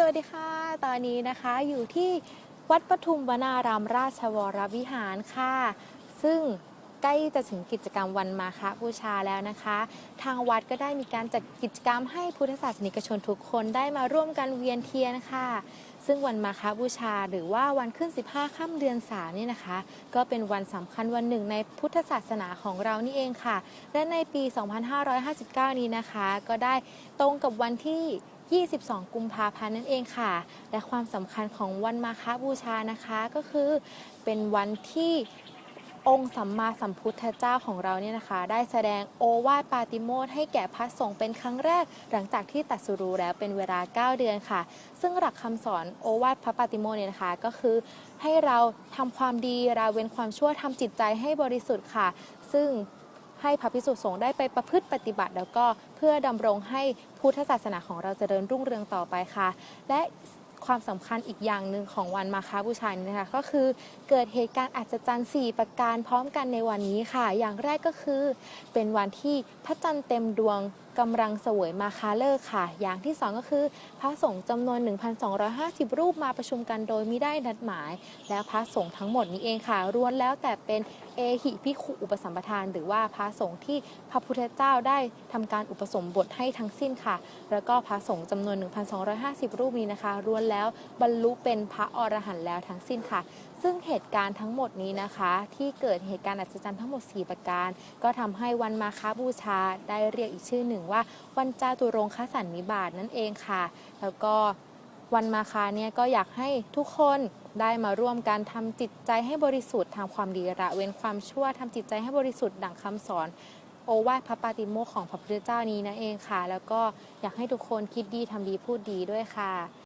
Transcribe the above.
สวัสดีค่ะ ตอนนี้นะคะอยู่ที่วัดปทุมวนารามราชวรวิหารค่ะ ซึ่งใกล้จะถึงกิจกรรมวันมาฆบูชาแล้วนะคะ ทางวัดก็ได้มีการจัดกิจกรรมให้พุทธศาสนิกชนทุกคนได้มาร่วมกันเวียนเทียนค่ะ ซึ่งวันมาฆบูชาหรือว่าวันขึ้น 15ค่ำเดือน3นี่นะคะ ก็เป็นวันสำคัญวันหนึ่งในพุทธศาสนาของเรานี่เองค่ะ และในปี 2559 นี้นะคะ ก็ได้ตรงกับวันที่ 22 กุมภาพันธ์นั่นเองค่ะ และความสำคัญของวันมาฆบูชานะคะก็คือเป็นวันที่องค์สัมมาสัมพุทธเจ้าของเราเนี่ยนะคะ ได้แสดงโอวาทปาติโมกข์ให้แก่พระสงฆ์เป็นครั้งแรก หลังจากที่ตัดสรู้แล้วเป็นเวลา 9 เดือนค่ะ ซึ่งหลักคำสอนโอวาทพระปาติโมกข์เนี่ยนะคะ ก็คือให้เราทำความดีราเว้นความชั่วทำจิตใจให้บริสุทธิ์ค่ะ ซึ่ง ให้พระภิกษุสงฆ์ได้ไปประพฤติปฏิบัติ แล้วก็เพื่อดำรงให้พุทธศาสนาของเราเจริญรุ่งเรืองต่อไปค่ะ และความสำคัญอีกอย่างหนึ่งของวันมาคาบูชานี้นะคะก็คือเกิดเหตุการณ์อัศจรรย์ 4 ประการพร้อมกันในวันนี้ค่ะ อย่างแรกก็คือ เป็นวันที่พระจันทร์เต็มดวง กำลังเสวยมาคาเลิกษ์ค่ะ อย่างที่สองก็คือ พระสงฆ์จำนวน 1,250 รูปมาประชุมกันโดยไม่ได้นัดหมาย แล้วพระสงฆ์ทั้งหมดนี้เองค่ะล้วนแล้วแต่เป็นเอหิพิขุอุปสัมปทาน หรือว่าพระสงฆ์ที่พระพุทธเจ้าได้ทำการอุปสมบทให้ทั้งสิ้นค่ะ แล้วก็พระสงฆ์จำนวน 1,250 รูปนี้นะคะล้วนแล้วบรรลุเป็นพระอรหันต์แล้วทั้งสิ้นค่ะ ซึ่งเหตุการณ์ทั้งหมดนี้นะคะ ที่เกิดเหตุการณ์อัศจรรย์ทั้งหมด 4 ประการ ก็ทำให้วันมาฆบูชาได้เรียกอีกชื่อหนึ่งว่าวันจาตุรงคสันนิบาตนั่นเองค่ะ แล้วก็วันมาคาเนี่ยก็อยากให้ทุกคนได้มาร่วมกันทำจิตใจให้บริสุทธิ์ทำความดีละเว้นความชั่วทำจิตใจให้บริสุทธิ์ดั่งคำสอน โอวาทพระปาติโมกข์ของพระพุทธเจ้านี้นั่นเองค่ะ แล้วก็อยากให้ทุกคนคิดดีทำดีพูดดีด้วยค่ะ